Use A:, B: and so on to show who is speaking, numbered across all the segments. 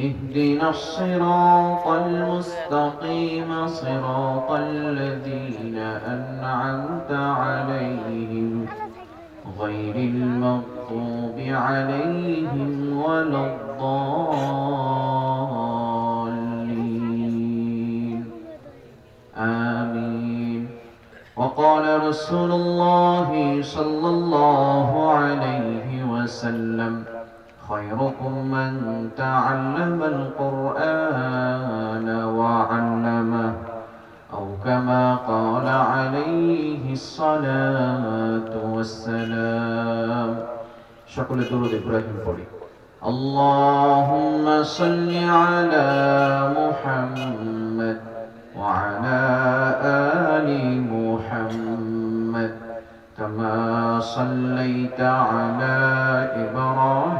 A: اهدنا الصراط المستقيم صراط الذين أنعمت عليهم غير المغضوب عليهم ولا الضالين. آمين. وقال رسول الله صلى الله عليه وسلم خيركم من تعلم القرآن وعلمه أو كما قال عليه الصلاة والسلام. شكل درود إبراهيم পড়ি اللهم صل على محمد وعلى آل محمد كما صليت على إبراهيم.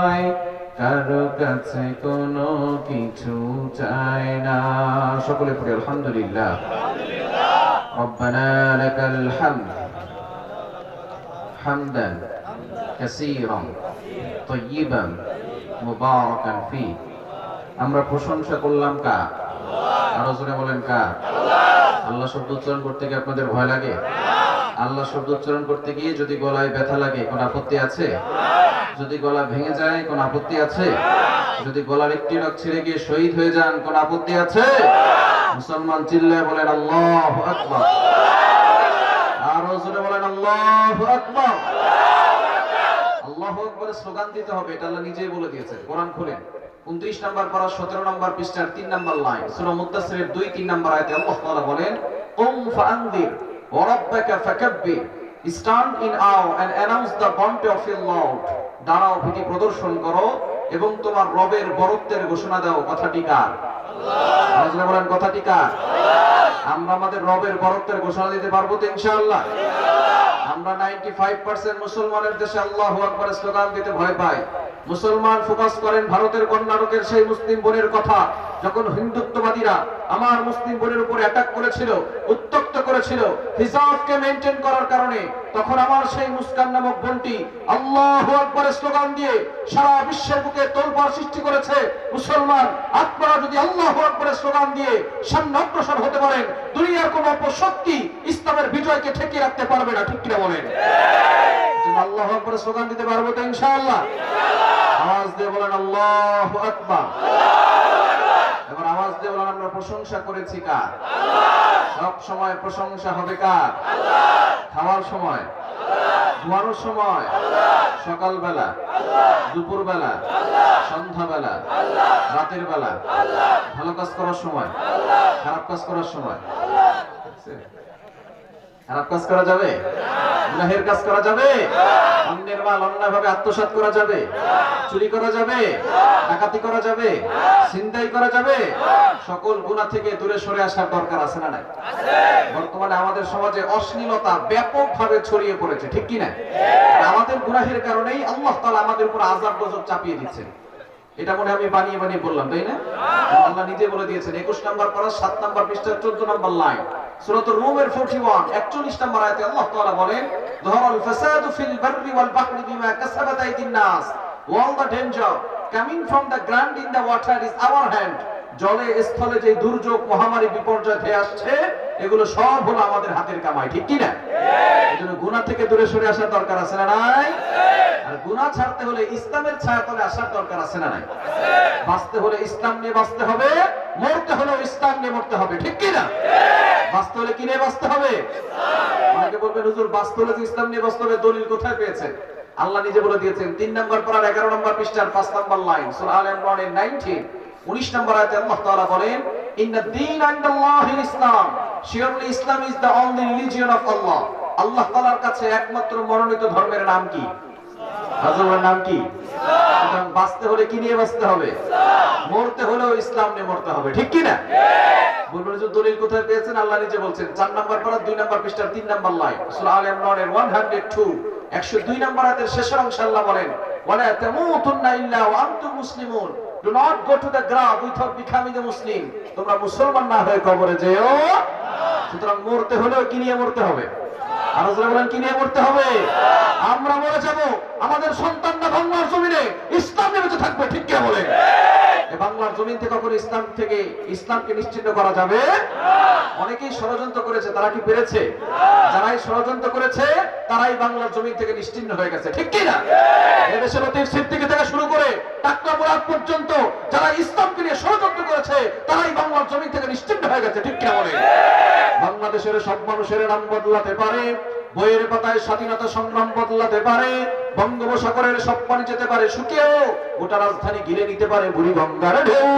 A: কাছে কোনো কিছু চায় না সকলে পড়ে আলহামদুলিল্লাহ ربنا لك الحمد حمدا كثيرا طيبا মুবারাকান ফি আমরা প্রশংসা করলাম কা আরো জোরে বলেন কা আল্লাহ শব্দ উচ্চারণ করতে গিয়ে আপনাদের ভয় লাগে আল্লাহ শব্দ উচ্চারণ করতে গিয়ে যদি গলায় ব্যথা লাগে কোন আপত্তি আছে যদি গলা ভেঙে যায়, কোন আপত্তি আছে? যদি গলার একটি রক ছিঁড়ে গিয়ে শহীদ হয়ে যান, কোন আপত্তি আছে? মুসলমান চিল্লায় বলেন, আল্লাহ আকবার। আরও জোরে বলেন, আল্লাহ আকবার। আল্লাহ আকবরের স্লোগান দিতে হবে, এটা আল্লাহ নিজেই বলে দিয়েছে কোরআন খুলেন। উনত্রিশ সতেরো নাম্বার পৃষ্ঠার তিন নাম্বার লাইন। সুরা দুই, তিন নাম্বার আয়াতে আল্লাহ বলেন, কুম লর্ড দাঁড়াও ভীতি প্রদর্শন করো এবং তোমার রবের বরত্বের ঘোষণা দাও কথাটি কার? বলেন কথাটি কার? আমরা আমাদের রবের বরত্বের ঘোষণা দিতে পারব তো ইনশাআল্লাহ। আমরা 95% মুসলমানের দেশে আল্লাহ আকবার স্লোগান দিতে ভয় পাই। মুসলমান ফোকাস করেন ভারতের কর্ণাটকের সেই মুসলিম বোনের কথা, যখন হিন্দুত্ববাদীরা আমার মুসলিম বোনের উপর অ্যাটাক করেছিল উত্তক্ত করেছিল, হিজাবকে মেনটেন করার কারণে, তখন আমার সেই মুস্কান নামক বোনটি আল্লাহু আকবারের স্লোগান দিয়ে সারা বিশ্বের বুকে তোলপাড় সৃষ্টি করেছে। মুসলমান, আপনারা যদি আল্লাহ আকবারের স্লোগান দিয়ে সামনে অগ্রসর হতে পারেন, দুনিয়ার কোন অপশক্তি ইসলামের বিজয়কে ঠেকিয়ে রাখতে পারবে না, ঠিক কিনা বলেন? আল্লাহু আকবারের স্লোগান দিতে পারব তো ইনশাআল্লাহ? আওয়াজ আল্লাহু আওয়াজ আমরা প্রশংসা করেছি প্রশংসা হবে কার? খাওয়ার সময় সময়, সকালবেলা, দুপুরবেলা রাতের বেলা, ভালো কাজ করার সময়, খারাপ কাজ করার সময়। খারাপ কাজ করা যাবে? গুনাহের কাজ করা যাবে? অন্যের মাল অন্যায়ভাবে আত্মসাৎ করা যাবে? চুরি করা যাবে? ডাকাতি করা যাবে? ছিনতাই করা যাবে? সকল গুনাহ থেকে দূরে সরে আসার দরকার আছে না নাই? বর্তমানে আমাদের সমাজে অশ্লীলতা ব্যাপকভাবে ছড়িয়ে পড়েছে, ঠিক কি না আমাদের গুনাহের কারণেই আল্লাহ তাআলা আমাদের উপর আযাব গজব চাপিয়ে দিচ্ছেন। এটা মনে আমি বানিয়ে বানিয়ে বললাম তাই না? আল্লাহ নিজে বলে দিয়েছেন 21 নম্বর পারা 7 নম্বর পৃষ্ঠা 14 নম্বর লাইন। সূরাতুর রুমের 41 41 নম্বর আয়াতে আল্লাহ তাআলা বলেন ফাসাদু ফিল বাররি ওয়াল বাহরি বিমা কাসাবাত আইদিন নাস। The ground in the water is our hand. জলে স্থলে যে দুর্যোগ মহামারী বিপর্যয় ধেয়ে আসছে এগুলো সব হলো আমাদের হাতের কামাই ঠিক কি না এজন্য গুনাহ থেকে দূরে সরে আসার দরকার আছে না নাই? আর গুনাহ ছাড়তে হলে ইসলামের ছায়াতলে আসার দরকার আছে না নাই? বাঁচতে হলে ইসলাম নিয়ে বাঁচতে হবে মরতে হলেও ইসলাম নিয়ে মরতে হবে ঠিক কি না বাঁচতে হলে কি নিয়ে বাঁচতে হবে? অনেকে বলবেন হুজুর বাঁচতে হলে যে ইসলাম নিয়ে বাঁচতে হবে দলিল কোথায় পেয়েছেন? আল্লাহ নিজে বলে দিয়েছেন তিন নম্বর পড়ার এগারো নম্বর পৃষ্ঠার পাঁচ নম্বর লাইন সূরা আল ইমরানের 19 উনিশ নম্বর আয়াতে আল্লাহ তাআলা বলেন ইন্না দীন ইনদাল্লাহিল ইসলাম। Surely Islam is the only religion of Allah আল্লাহ তাআলার কাছে একমাত্র মনোনীত ধর্মের নাম কি? হাজরের নাম কি? সুতরাং বাঁচতে হলে কি নিয়ে বাঁচতে হবে? মরতে হলেও ইসলাম নিয়ে মরতে হবে, ঠিক কি না? বলবেন যে দলিল কোথায় পেয়েছেন? আল্লাহ নিজে বলছেন, চার নম্বর পারা দুই নম্বর পৃষ্ঠার তিন নম্বর লাইন, সূরা আল ইমরানের 102 102 নম্বর আয়াতের শেষের অংশে আল্লাহ বলেন, ওয়ালা তামুতুন্না ইল্লা ওয়া আনতুম মুসলিমুন। Do not go to the grave without becoming a Muslim তোমরা মুসলমান না হয়ে কবরে যেও। সুতরাং মরতে হলেও কি নিয়ে মরতে হবে? আর বলেন, কি নিয়ে মরতে হবে? আমরা মরে যাব। আমাদের সন্তানরা বাংলার জমিনে ইসলাম নিয়ে থাকবে, ঠিক কে বলে বাংলার জমিন থেকে কখনো ইসলাম থেকে ইসলামকে নিশ্চিন্ন করা যাবে? অনেকেই ষড়যন্ত্র করেছে, তারা কি পেরেছে? যারাই ষড়যন্ত্র করেছে, তারাই বাংলার জমিন থেকে নিশ্চিন্ন হয়ে গেছে। ঠিক কি না? এদেশের অতীত সিদ্দিকি থেকে শুরু করে টাকলা মুরাদ পর্যন্ত যারা ইসলামকে নিয়ে ষড়যন্ত্র করেছে, তারাই বাংলার জমিন থেকে নিশ্চিন্ন হয়ে গেছে। ঠিক কিনা বলে? বাংলাদেশের সব মানুষের নাম বদলাতে পারে বইয়ের পাতায় স্বাধীনতা সংগ্রাম বদলাতে পারে, বঙ্গোপসাগরের সব পানি যেতে পারে শুকিয়েও গোটা রাজধানী ঘিরে নিতে পারে বুড়ি গঙ্গার ঢেউ।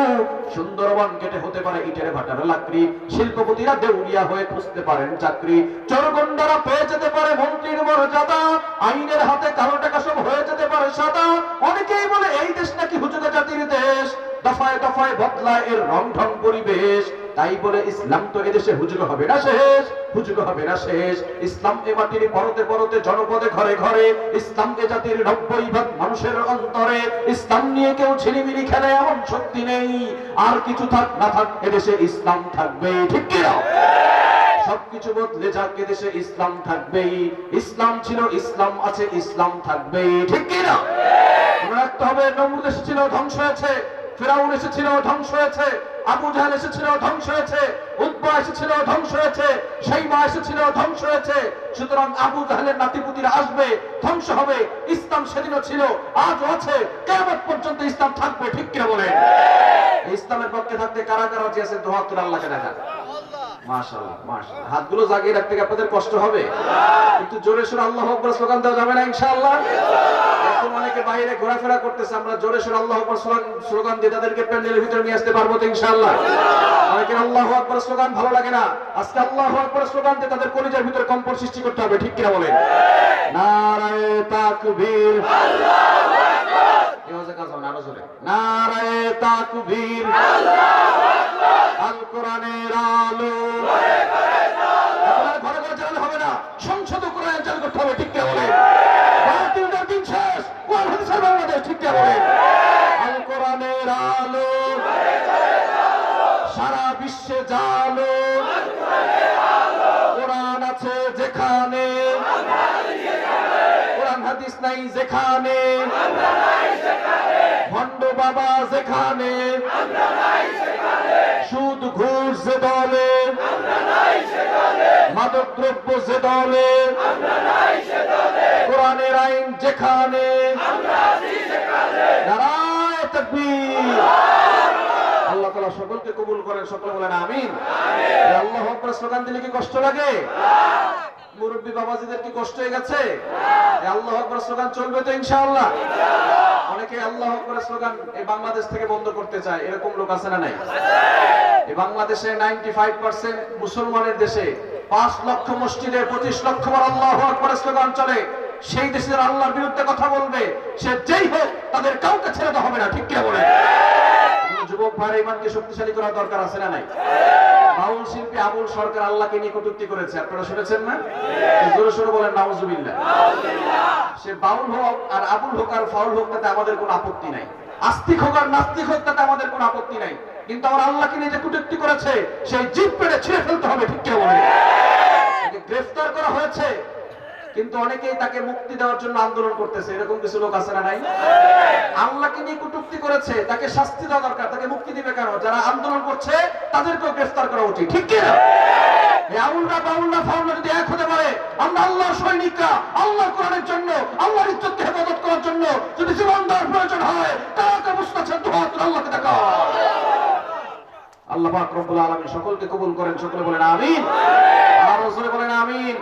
A: সুন্দরবন কেটে হতে পারে ইটের ভাটার লাকড়ি, শিল্পপতিরা দেউলিয়া হয়ে খুঁজতে পারেন চাকরি। চোরগন্ডারা পেয়ে যেতে পারে মন্ত্রীর মর্যাদা, আইনের হাতে কালো টাকা সব হয়ে যেতে পারে সাদা। অনেকেই বলে, এই দেশ নাকি হুজুগা জাতির দেশ। দফায় দফায় বদলায় এর রং ঢং পরিবেশ। তাই বলে ইসলাম তো এদেশে হুজুগ হবে না শেষ, হুজুগ হবে না শেষ। ইসলাম এ মাটির পরতে পরতে জনপদে ঘরে ঘরে, ইসলাম এ জাতির নব্বই ভাগ মানুষের অন্তরে। ইসলাম নিয়ে কেউ ছিনিমিনি খেলে এমন শক্তি নেই। আর কিছু থাক না থাক, এদেশে ইসলাম থাকবে। ঠিক কিনা সবকিছু বদলে যাক দেশে ইসলাম থাকবেই। ইসলাম ছিল ইসলাম, আছে ইসলাম থাকবেই। ঠিক কিনা মনে রাখতে হবে, নমরুদ এসেছিল, ধ্বংস হয়েছে। ফেরাউন এসেছিল, ধ্বংস হয়েছে। আবু জাহাল এসেছিল, ধ্বংস হয়েছে। উদ্বা এসেছিল, ধ্বংস হয়েছে। সেই মা এসেছিল, ধ্বংস হয়েছে। সুতরাং আবু জাহালের নাতিপুতিরা আসবে, ধ্বংস হবে। ইসলাম সেদিনও ছিল আজ আছে। কেমন পর্যন্ত ইসলাম থাকবে, ঠিক কিনা বলে ইসলামের পক্ষে থাকতে কারা কারা আছে? দোয়া তুলে আল্লাহকে দেখা মাশাআল্লাহ হাতগুলো জাগিয়ে রাখতে আপনাদের কষ্ট হবে। কিন্তু জোরে সোরে আল্লাহু স্লোগান দেওয়া যাবে না, ইনশাআল্লাহ? এখন অনেকে বাইরে ঘোরাফেরা করতেছে, আমরা জোরে সোরে আল্লাহু স্লোগান দিয়ে তাদেরকে প্যান্ডেলের ভিতরে নিয়ে আসতে পারব তো, ইনশাআল্লাহ। অনেকের আল্লাহু আকবার স্লোগান ভালো লাগে না। আজকে আল্লাহু আকবার স্লোগান দিয়ে তাদের কলিজার ভিতরে কম্পন সৃষ্টি করতে হবে, ঠিক কিনা বলেন? নারায়ে তাকবীর। আল্লাহু আকবার এই কাজ হবে না, আরও জোরে। নারায়ে তাকবীর। আল। কোরআনের আলো ঘরে ঘরে চালালে হবে না, সংসদ কোরআন চালু করতে হবে, ঠিক কে বলে দিন শেষ, কোরআন হাদিসের বাংলাদেশ, ঠিক বলে আল কোরআনের আলো। সারা বিশ্বে জালো। কোরআন আছে যেখানে। কোরআন হাদিস নাই যেখানে। ভণ্ড বাবা যেখানে। সুদ ঘুষ যে দলে মাদক দ্রব্য যে দলে, কোরআনের আইন যেখানে আল্লাহ তালা সকলকে কবুল করেন, সকলে বলেন আমিন। আল্লাহ স্লোগান দিলে কি কষ্ট লাগে? মুরব্বী বাবাজিদের কি কষ্ট হয়ে গেছে? আল্লাহু আকবার স্লোগান চলবে তো ইনশাআল্লাহ। অনেকে আল্লাহ আকবার স্লোগান এই বাংলাদেশ থেকে বন্ধ করতে চায়, এরকম লোক আছে না নাই? এই বাংলাদেশে 95% মুসলমানের দেশে পাঁচ লক্ষ মসজিদে পঁচিশ লক্ষ বার আল্লাহ আকবর স্লোগান চলে। সেই দেশের আল্লাহর বিরুদ্ধে কথা বলবে, সে যেই হোক তাদের কাউকে ছেড়ে দেওয়া হবে না, ঠিক কে বলে যুবক ভাইয়ের ইমানকে শক্তিশালী করার দরকার আছে না নাই? বাউল শিল্পী আবুল সরকার আল্লাহকে নিয়ে কটূক্তি করেছে আপনারা শুনেছেন না? জোরে সোরে বলেন নাউজুবিল্লাহ। সে বাউল হোক আর আবুল হোক আর ফাউল হোক তাতে আমাদের কোনো আপত্তি নাই। আস্তিক হোক আর নাস্তিক হোক তাতে আমাদের কোনো আপত্তি নাই। কিন্তু আমার আল্লাহকে নিয়ে যে কটূক্তি করেছে সেই জিপ পেড়ে ছিঁড়ে ফেলতে হবে ঠিক কে বলে। তাকে গ্রেফতার করা হয়েছে কিন্তু অনেকেই তাকে মুক্তি দেওয়ার জন্য আন্দোলন করতেছে। এরকম কিছু লোক আছে না নাই? আল্লাহকে নিয়ে কটূক্তি করেছে, তাকে শাস্তি দেওয়া দরকার, তাকে মুক্তি দিবে কেন? যারা আন্দোলন করছে, তাদেরকেও গ্রেফতার করা উচিত, ঠিক কিনা? সকলকে কবুল করেন, সকলে বলেন আমিন। বলেন আমিন।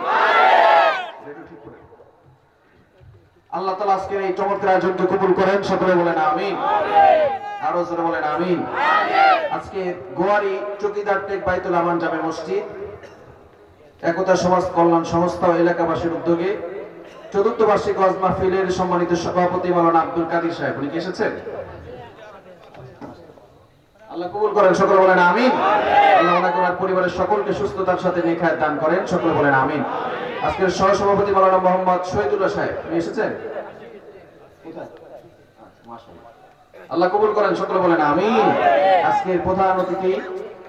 A: আল্লাহ তাআলা আজকের এই চমৎকার আয়োজনকে কবুল করেন সকলে বলেন আমিন। আরও জোরে বলেন আমিন। আজকে গোয়ারি চকিদার টেক বাইতুল আমান জামে মসজিদ একতা সমাজ কল্যাণ সংস্থা ও এলাকাবাসীর উদ্যোগে চতুর্থ বার্ষিক ওয়াজ মাহফিলের সম্মানিত সভাপতি মাওলানা আব্দুল কাদির সাহেব। উনি কি এসেছেন? আল্লাহ কবুল করেন সকলে বলেন আমিন। আল্লাহ ওনাকে ওনার পরিবারের সকলকে সুস্থতার সাথে নেখায় দান করেন সকলে বলেন আমিন। আজকের সহসভাপতি মাওলানা মোহাম্মদ শহীদুল্লাহ সাহেব উনি এসেছেন? আচ্ছা। আল্লাহ কবুল করেন সকলে বলেন আমিন। আজকের প্রধান অতিথি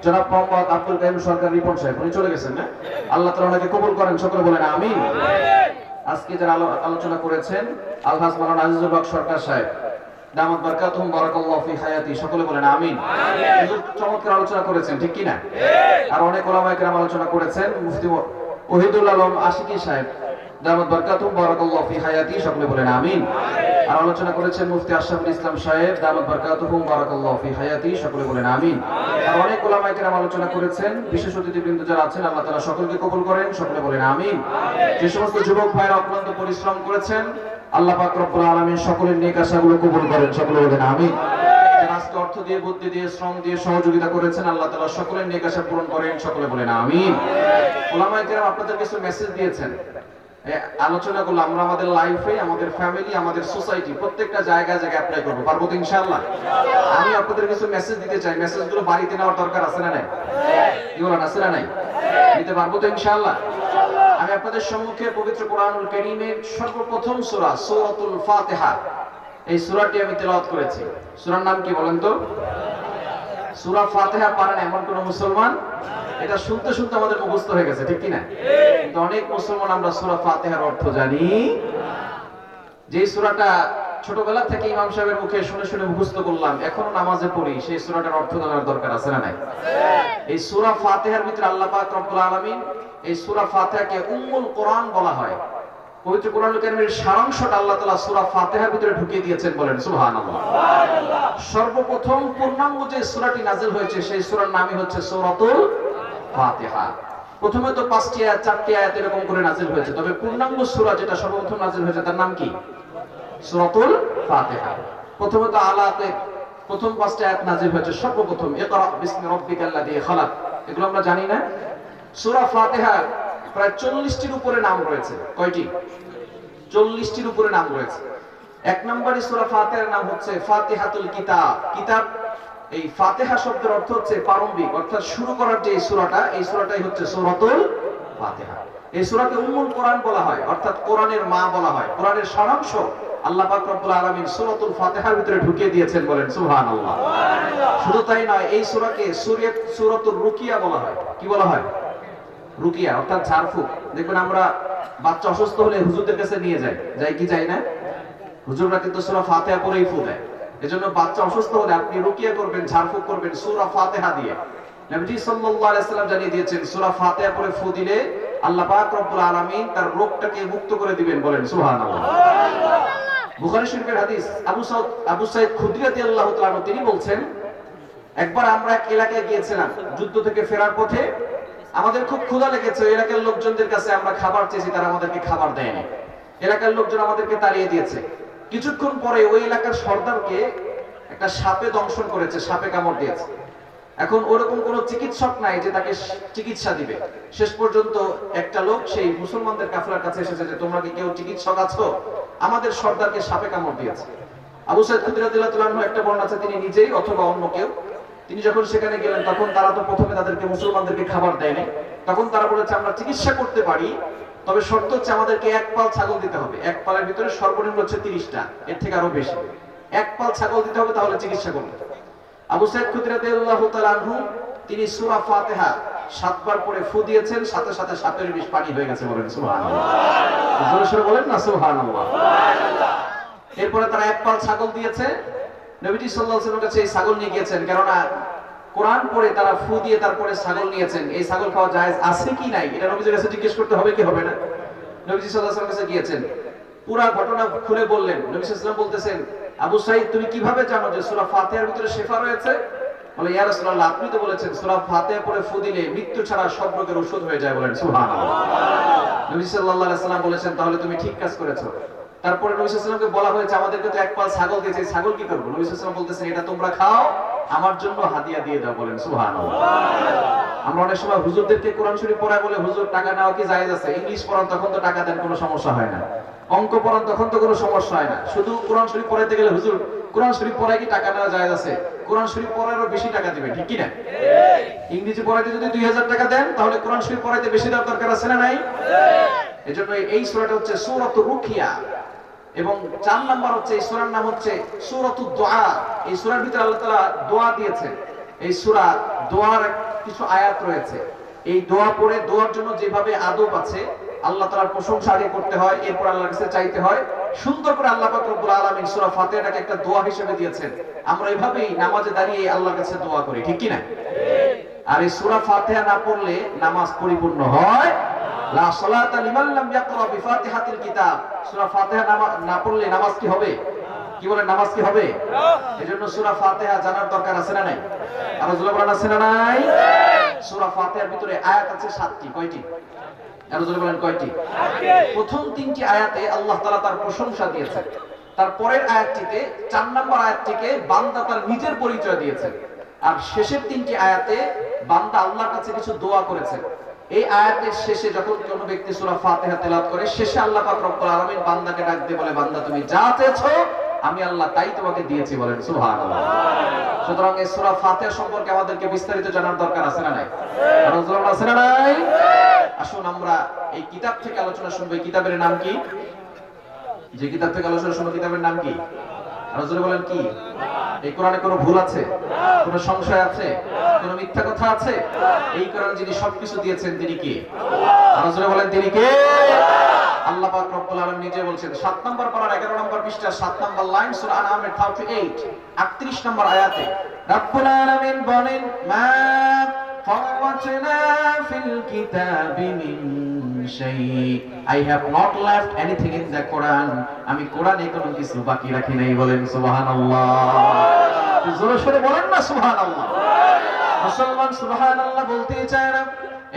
A: জনাব মোহাম্মদ আব্দুল কাইম সরকার রিপন সাহেব উনি চলে গেছেন না? আল্লাহ তাআলা ওনাকে কবুল করেন সকলে বলেন আমিন। আজকে যারা আলো- আলোচনা করেছেন আলহাজ মাওলানা আজিজুল হক সরকার সাহেব দামাত বারকাতুহুম বারাকাল্লাহু ফি হায়াতি সকলে বলেন আমিন। হুজুর চমৎকার আলোচনা করেছেন ঠিক কি না আর অনেক ওলামায়ে কেরাম আলোচনা করেছেন মুফতি ওহিদুল আলম আশিকি সাহেব দামাত বারকাতুহুম বারাকাল্লাহু ফি হায়াতি, সকলে বলেন আমিন। আর আলোচনা করেছেন মুফতি আশরাফুল ইসলাম সাহেব দামাত বারকাতুহুম বারাকাল্লাহু ফি হায়াতি, সকলে বলেন আমিন। আর অনেক ওলামায়ে কেরাম আলোচনা করেছেন, বিশেষ অতিথিবৃন্দ যারা আছেন, আল্লাহ তাআলা সকলকে কবুল করেন, সকলে বলেন আমিন। যে সমস্ত যুবক ভাইরা অক্লান্ত পরিশ্রম করেছেন, আল্লাহ পাক রব্বুল আলামিন সকলের নেক আশাগুলো কবুল করেন, সকলে বলেন আমিন। অর্থ দিয়ে, বুদ্ধি দিয়ে, শ্রম দিয়ে সহযোগিতা করেছেন আল্লাহ তাআলা। সকলের নেক আশা পূরণ করেন, সকলে বলেন আমিন। ওলামায়ে কেরাম আপনাদের কিছু মেসেজ দিয়েছেন। এই আলোচনাগুলো আমরা আমাদের লাইফে আমাদের ফ্যামিলি আমাদের সোসাইটি প্রত্যেকটা জায়গায় জায়গায় অ্যাপ্লাই করব। পারব তো ইনশাআল্লাহ? আমি আপনাদের কিছু মেসেজ দিতে চাই। মেসেজগুলো বাড়িতে নেওয়ার দরকার আছে না নাই? কি বলেন, আছে না নাই? দিতে পারব তো ইনশাআল্লাহ? আমি আপনাদের সম্মুখে পবিত্র কোরআনুল কারীমের সর্বপ্রথম সূরা, সূরাতুল ফাতিহা। এই সূরাটি আমি তেলাওয়াত করেছি। সূরার নাম কি বলেন তো? সূরা ফাতিহা পারেন এমন কোন মুসলমান? এটা শুনতে শুনতে আমাদের মুখস্থ হয়ে গেছে, ঠিক কি না কিন্তু অনেক মুসলমান আমরা সূরা ফাতিহার অর্থ জানি। যে সুরাটা ছোটবেলা থেকে ইমাম সাহেবের মুখে শুনে শুনে মুখস্থ করলাম, এখনও নামাজে পড়ি, সেই সুরাটার অর্থ জানার দরকার আছে না নাই? এই সুরা ফাতেহার ভিতরে আল্লাহ পাক রব্বুল আলামিন এই সুরা ফাতিহাকে উম্মুল কোরআন বলা হয়। পবিত্র কোরআনুল কারীমের সারাংশটা আল্লাহ তাআলা সূরা ফাতিহার ভিতরে ঢুকিয়ে দিয়েছেন বলেন সুবহানাল্লাহ। সর্বপ্রথম পূর্ণাঙ্গ যে সূরাটি নাযিল হয়েছে সেই সূরার নামই হচ্ছে সূরাতুল ফাতিহা। প্রথমে তো পাঁচটি আয়াত চারটি আয়াত এরকম করে নাযিল হয়েছে তবে পূর্ণাঙ্গ সূরা যেটা সর্বপ্রথম নাযিল হয়েছে তার নাম কি? সূরাতুল ফাতিহা। প্রথমে তো আলাতে প্রথম পাঁচটি আয়াত নাযিল হয়েছে সর্বপ্রথম ইকরা বিসমি রাব্বিকাল্লাযী খালাক। এগুলো আমরা জানি না। সূরা ফাতিহা প্রায় চল্লিশটির উপরে নাম রয়েছে। কয়টি? চল্লিশটির উপরে নাম রয়েছে। এক নম্বরে সূরা ফাতিহার নাম হচ্ছে ফাতিহাতুল কিতাব। কিতাব, এই ফাতিহা শব্দের অর্থ হচ্ছে প্রারম্ভিক, অর্থাৎ শুরু করার যে সূরাটা, এই সূরাটাই হচ্ছে সূরাতুল ফাতিহা। এই সূরাকে উম্মুল কোরআন বলা হয়, অর্থাৎ কোরআনের মা বলা হয়। কোরআনের সারাংশ আল্লাহ পাক রব্বুল আলামিন ভিতরে ঢুকিয়ে দিয়েছেন বলেন, সুবহানাল্লাহ। শুধু তাই নয়, এই সূরাকে সূরাতুর রুকিয়া বলা হয়। কি বলা হয়? রুকিয়া, অর্থাৎ ঝাড়ফুঁক দেখবেন আমরা বাচ্চা অসুস্থ হলে হুজুরদের কাছে নিয়ে যাই। যাই কি যাই না? হুজুররা কিন্তু সূরা ফাতিহা পড়েই ফু দেয়। এজন্য বাচ্চা অসুস্থ হলে আপনি রুকিয়া করবেন ঝাড়ফুঁক করবেন সূরা ফাতিহা দিয়ে। নবীজি সাল্লাল্লাহু আলাইহি সাল্লাম জানিয়ে দিয়েছেন ফু দিলে আল্লাহ পাক রব্বুল আলামিন তার রোগটাকে মুক্ত করে দিবেন বলেন, সুবহানাল্লাহ। বুখারী শরীফের হাদিস, আবু সাউদ, আবু সাইদ খুদরি রাদিয়াল্লাহু তাআলা তিনি বলছেন, একবার আমরা এক এলাকায় গিয়েছিলাম, যুদ্ধ থেকে ফেরার পথে আমাদের খুব ক্ষুধা লেগেছে, এলাকার লোকজনদের কাছে আমরা খাবার চেয়েছি, তারা আমাদেরকে খাবার দেয়নি। এলাকার লোকজন আমাদেরকে তাড়িয়ে দিয়েছে। কিছুক্ষণ পরে ওই এলাকার সর্দারকে একটা সাপে দংশন করেছে, সাপে কামড় দিয়েছে। এখন ওরকম কোনো চিকিৎসক নাই যে তাকে চিকিৎসা দিবে। শেষ পর্যন্ত একটা লোক সেই মুসলমানদের কাফলার কাছে এসেছে যে, তোমরা কি কেউ চিকিৎসক আছো? আমাদের সর্দারকে সাপে কামড় দিয়েছে। আবু সাইদ খুদিরাদিল্লাহ একটা বর্ণ আছে, তিনি নিজেই অথবা অন্য কেউ তিনি যখন সেখানে গেলেন, তখন তারা তো প্রথমে তাদেরকে মুসলমানদেরকে খাবার দেয়নি। তখন তারা বলেছে, আমরা চিকিৎসা করতে পারি, তবে শর্ত হচ্ছে আমাদেরকে এক পাল ছাগল দিতে হবে। এক পালের ভিতরে সর্বনিম্ন হচ্ছে তিরিশটা, এর থেকে আরও বেশি। এক পাল ছাগল দিতে হবে, তাহলে চিকিৎসা করবে আবু সাইদ তাআলা আনহু, তিনি সূরা ফাতিহা সাতবার পরে ফু দিয়েছেন, সাথে সাথে সাপের বিষ পানি হয়ে গেছে বলেন সোরে বলেন না, সুবহানাল্লাহ। এরপরে তারা এক পাল ছাগল দিয়েছে নবীজি সাল্লাল্লাহু আলাইহি ওয়াসাল্লামের কাছে এই ছাগল নিয়ে গিয়েছেন কেননা কোরআন পড়ে তারা ফু দিয়ে তারপরে ছাগল নিয়েছেন। এই ছাগল খাওয়া জায়েজ আছে কি নাই? এটা নবীজির কাছে জিজ্ঞেস করতে হবে কি হবে না? নবীজি সাল্লাল্লাহু আলাইহি ওয়াসাল্লামের কাছে গিয়েছেন। পুরা ঘটনা খুলে বললেন। নবী ওয়াসাল্লাম বলতেছেন আবু সাইদ তুমি কীভাবে জানো যে সূরা ফাতিহার ভিতরে শেফা রয়েছে? বলে ইয়া রাসূলুল্লাহ আপনি তো বলেছেন সূরা ফাতিহা পড়ে ফু দিলে মৃত্যু ছাড়া সব রোগের ওষুধ হয়ে যায় বলেন। সুবহানাল্লাহ। নবী সাল্লাল্লাহু আলাইহি ওয়াসাল্লাম বলেছেন তাহলে তুমি ঠিক কাজ করেছ। তারপরে নবী সাল্লাল্লাহু বলা হয়েছে আমাদেরকে তো এক পাল ছাগল দিয়েছে ছাগল কি করব? নবী সাল্লাল্লাহু বলতেছেন এটা তোমরা খাও আমার জন্য হাদিয়া দিয়ে দাও বলেন সুবহানাল্লাহ। আমরা অনেক সময় হুজুরদেরকে কোরআন শরীফ পড়ায় বলে হুজুর টাকা নেওয়া কি জায়েজ আছে? ইংলিশ পড়ান তখন তো টাকা দেন কোনো সমস্যা হয় না। অঙ্ক পড়ান তখন তো কোনো সমস্যা হয় না। শুধু কোরআন শরীফ পড়াইতে গেলে হুজুর কোরআন শরীফ পড়ায় কি টাকা নেওয়া জায়েজ আছে? কোরআন শরীফ পড়ারও বেশি টাকা দিবে ঠিক কি না ইংরেজি পড়াইতে যদি দুই হাজার টাকা দেন তাহলে কোরআন শরীফ পড়াইতে বেশি দেওয়ার দরকার আছে না নাই? এজন্য এই সূরাটা হচ্ছে সূরাত রুকিয়া এবং চার নাম্বার হচ্ছে এই সূরার নাম হচ্ছে সূরাতুদ দোয়া। এই সূরার ভিতরে আল্লাহ তাআলা দোয়া দিয়েছেন। এই সূরা দোয়ার কিছু আয়াত রয়েছে। এই দোয়া পড়ে দোয়ার জন্য যেভাবে আদব আছে আল্লাহ তাআলার প্রশংসা আগে করতে হয় এরপর আল্লাহর কাছে চাইতে হয়। সুন্দর করে আল্লাহ পাক রব্বুল আলামিন সূরা ফাতিহাটাকে একটা দোয়া হিসেবে দিয়েছেন। আমরা এভাবেই নামাজে দাঁড়িয়ে আল্লাহর কাছে দোয়া করি ঠিক কি না আর এই সূরা ফাতিহা না পড়লে নামাজ পরিপূর্ণ হয় লা সালাতা লিমান লাম ইয়াকরা বিফাতিহাতিল কিতাব। সূরা ফাতিহা না পড়লে নামাজ কি হবে? কি বলে নামাজ কি হবে? এজন্য সূরা ফাতিহা জানার দরকার আছে না নাই? আর বলেন, আছে না নাই? সূরা ফাতিহার ভিতরে আয়াত আছে কয়টি? আর বলেন, কয়টি? প্রথম তিনটি আয়াতে আল্লাহ তাআলা তার প্রশংসা দিয়েছেন। তার পরের আয়াতটিতে চার নম্বর আয়াতটিকে বান্দা তার নিজের পরিচয় দিয়েছেন। আর শেষের তিনটি আয়াতে বান্দা আল্লাহর কাছে কিছু দোয়া করেছেন। এই আয়াতের শেষে যখন কোন ব্যক্তি সূরা ফাতিহা তেলাওয়াত করে, শেষে আল্লাহ পাক রব্বুল আলামিন বান্দাকে ডাক দিয়ে বলে, বান্দা, তুমি যা চেয়েছো, আমি আল্লাহ তাই তোমাকে দিয়েছি, বলেন, সুবহানাল্লাহ। সুতরাং এই সূরা ফাতিহা সম্পর্কে আমাদেরকে বিস্তারিত জানার দরকার আছে না নাই? রাসূল আছে না নাই? আসুন আমরা এই কিতাব থেকে আলোচনা শুনব। এই কিতাবের নাম কি? যে কিতাব থেকে আলোচনা শুনব, কিতাবের নাম কি? রাসূল বলেন কি? এই কোরআনে কোনো ভুল আছে? কোন সংশয় আছে? কোন মিথ্যা কথা আছে? এই কারণ যিনি সবকিছু দিয়েছেন, তিনি কে? আল্লাহ বলেন, তিনি কে? আল্লাহ পাক রব্বুল আলামিন নিজে বলছেন 7 নম্বর পারার 11 নম্বর পৃষ্ঠা 7 নম্বর লাইন সূরা 38 38 নম্বর আয়াতে, রব্বুল আলামিন বলেন, মা ফাওয়াতনা ফিল কিতাবি মিন শাই I have not left anything in the Quran আমি কোরআনে কোনো কিছু বাকি রাখি নাই, বলেন, সুবহানাল্লাহ। জোরে সরে বলেন না, সুবহানাল্লাহ। মুসলমান সুবহানাল্লাহ বলতে চায় না।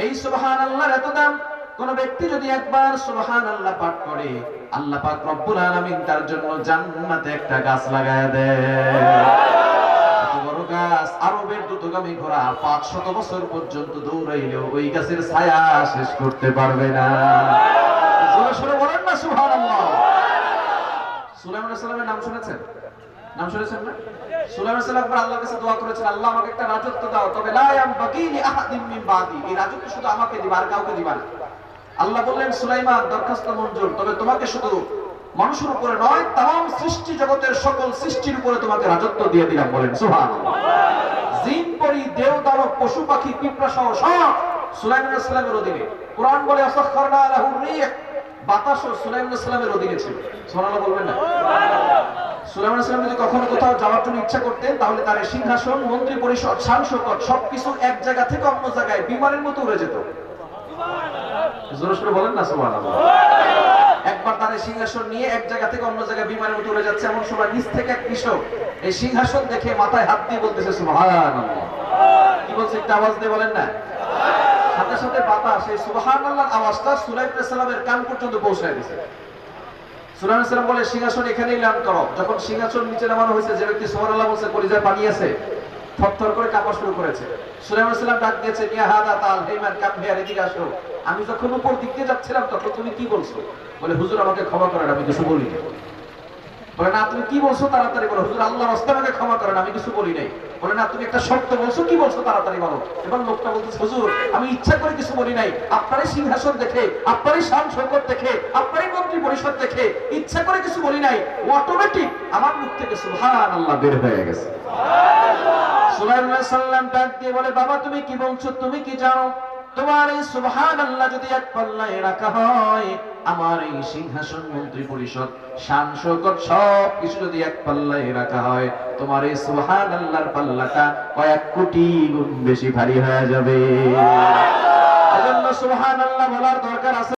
A: এই সুবহানাল্লাহর এত দাম। কোন ব্যক্তি যদি একবার সুবহানাল্লাহ পাঠ করে, আল্লাহ পাক রব্বুল আলামিন তার জন্য জান্নাতে একটা গাছ লাগায় দেয় বড় গাছ, আরবের দ্রুতগামী ঘোড়া পাঁচ শত বছর পর্যন্ত দৌড়াইলেও ওই গাছের ছায়া শেষ করতে পারবে না। জোরে সরে বলেন না, সুবহানাল্লাহ। সুলাইমান আলাইহিস সালামের নাম শুনেছেন? নাম শুনেছেন না? সুলাইমান আল্লাহর কাছে দোয়া করেছেন, আল্লাহ আমাকে একটা রাজত্ব দাও, তবে মিন বাদি। এই রাজত্ব শুধু আমাকে দিবা, আর কাউকে দিবা না। আল্লাহ বললেন, সুলাইমান, দরখাস্ত মঞ্জুর, তবে তোমাকে শুধু মানুষের উপরে নয়, তাম সৃষ্টি জগতের সকল সৃষ্টির উপরে তোমাকে রাজত্ব দিয়ে দিলাম। বলেন, সুবহানাল্লাহ। জিন, পরি পশু, পাখি, পিঁপড়া সহ সব সুলাইমান সাল্লামের অধীনে। কোরআন বলে লাহু রিহ। বাতাসও সুলাইমান সাল্লামের অধীনে ছিল। সুবহানাল্লাহ বলবেন না? সুলাইমান সাল্লাম যদি কখনো কোথাও যাওয়ার জন্য ইচ্ছা করতেন, তাহলে তার সিংহাসন, মন্ত্রী পরিষদ সবকিছু এক জায়গা থেকে অন্য জায়গায় বিমানের মতো উড়ে যেত। বলেন না একবার তার সিংহাসন নিয়ে এক জায়গা থেকে অন্য জায়গায় বিমানের মতো উড়ে যাচ্ছে এমন সময় নিচ থেকে এক কৃষক এই সিংহাসন দেখে মাথায় হাত দিয়ে বলতেছে কি বলছে, একটা আওয়াজ দিয়ে বলেন না? সাথে সাথে বাতাস, এই সুবহানাল্লাহর আওয়াজটা সুলাইমান সাল্লামের কান পর্যন্ত পৌঁছায় দিয়েছে সাল্লাম বলে, সিংহাসন এখানেই লাভ করো। যখন সিংহাসন নিচে নামানো হয়েছে, যে ব্যক্তি সুবহানাল্লাহ বলছে, কলিজায় পানি আছে, থরথর করে কাঁপা শুরু করেছে। সুলাইমান সাল্লাম ডাক দিয়েছে, ইয়া হাদা তাল হেমান কাম হেয়ার এদিকে আসো। আমি যখন উপর দিকে যাচ্ছিলাম, তখন তুমি কি বলছো? বলে, হুজুর, আমাকে ক্ষমা করার আমি কিছু বলিনি বলে, না, তুমি কি বলছো তাড়াতাড়ি বলো? হুজুর আল্লাহর রাস্তা আমাকে ক্ষমা করেন, আমি কিছু বলি নাই। বলে, না, তুমি একটা শব্দ বলছো, কি বলছো তাড়াতাড়ি বলো? এবার লোকটা বলতেছে, হুজুর, আমি ইচ্ছা করে কিছু বলি নাই। আপনারই সিংহাসন দেখে, আপনারই শান শৌকত দেখে, আপনারই মন্ত্রী পরিষদ দেখে ইচ্ছা করে কিছু বলি নাই। অটোমেটিক আমার মুখ থেকে সুবহান আল্লাহ বের হয়ে গেছে। সুলাইমান সাল্লাম ডাক দিয়ে বলে, বাবা, তুমি কি বলছো? তুমি কি জানো? তোমার এই সুবহান আল্লাহ যদি এক পাল্লায় রাখা হয়, আমার এই সিংহাসন মন্ত্রী পরিষদ শান শৌকত সব কিছু যদি এক পাল্লায় রাখা হয়, তোমার এই সুবহান আল্লাহর পাল্লাটা কয়েক কোটি গুণ বেশি ভারী হয়ে যাবে। এজন্য সুবহান আল্লাহ বলার দরকার আছে।